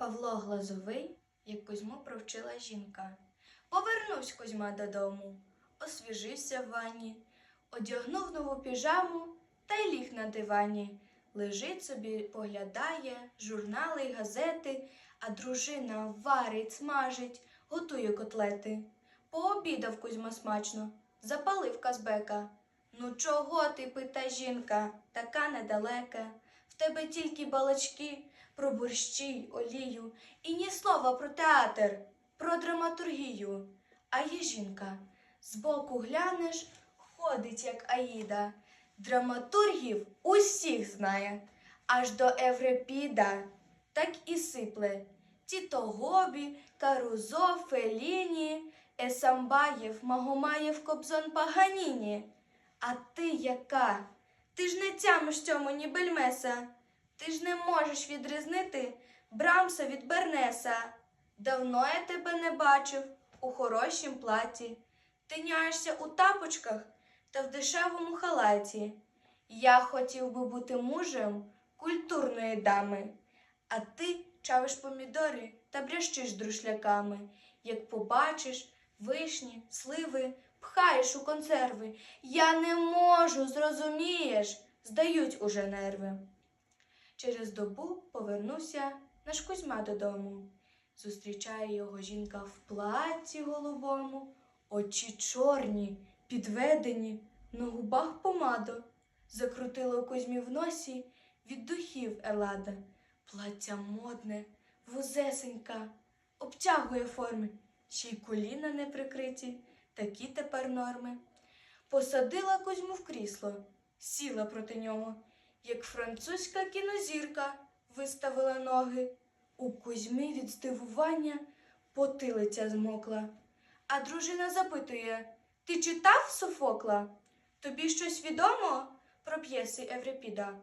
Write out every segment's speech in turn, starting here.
Павло Глазовий, як Кузьму провчила жінка. Повернувсь Кузьма додому, освіжився в ванні, одягнув нову піжаму та й ліг на дивані. Лежить собі, поглядає журнали й газети, а дружина варить, смажить, готує котлети. Пообідав Кузьма смачно, запалив казбека. Ну чого ти, пита жінка, така недалека? В тебе тільки балачки про борщі, олію і ні слова про театр, про драматургію. А є жінка, збоку глянеш, ходить, як Аїда. Драматургів усіх знає, аж до Еврепіда, так і сипле. Тіто Гобі, Карузо, Феліні, Есамбаєв, Магомаєв, Кобзон, Паганіні. А ти яка? Ти ж не тямиш цьому ні бельмеса. Ти ж не можеш відрізнити Брамса від Бернеса. Давно я тебе не бачив у хорошім платі. Ти няєшся у тапочках та в дешевому халаті. Я хотів би бути мужем культурної дами, а ти чавиш помідори та брящиш друшляками. Як побачиш вишні, сливи, пхаєш у консерви. Я не можу, зрозумієш, здають уже нерви. Через добу повернувся наш Кузьма додому. Зустрічає його жінка в платі голубому, очі чорні, підведені, на губах помадо. Закрутило Кузьмі в носі від духів Елада. Плаття модне, вузесенька, обтягує форми, ще й коліна не прикриті, такі тепер норми. Посадила Кузьму в крісло, сіла проти нього, як французька кінозірка виставила ноги. У Кузьми від здивування потилиця змокла. А дружина запитує: Ти читав Софокла? Тобі щось відомо про п'єси Еврипіда?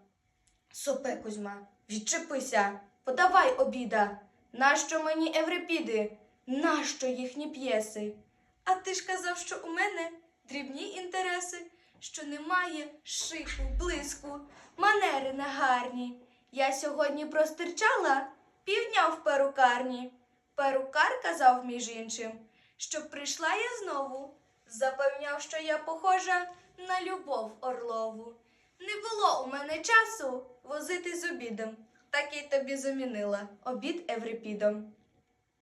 Сопе Кузьма, відчепися, подавай обіда. Нащо мені Еврипіди? Нащо їхні п'єси? А ти ж казав, що у мене дрібні інтереси, що немає шику, блиску, манери негарні. Я сьогодні простирчала півдня в перукарні. Перукар казав, між іншим, щоб прийшла я знову. Запевняв, що я похожа на любов Орлову. Не було у мене часу возити з обідом. Так і тобі замінила обід Еврипідом.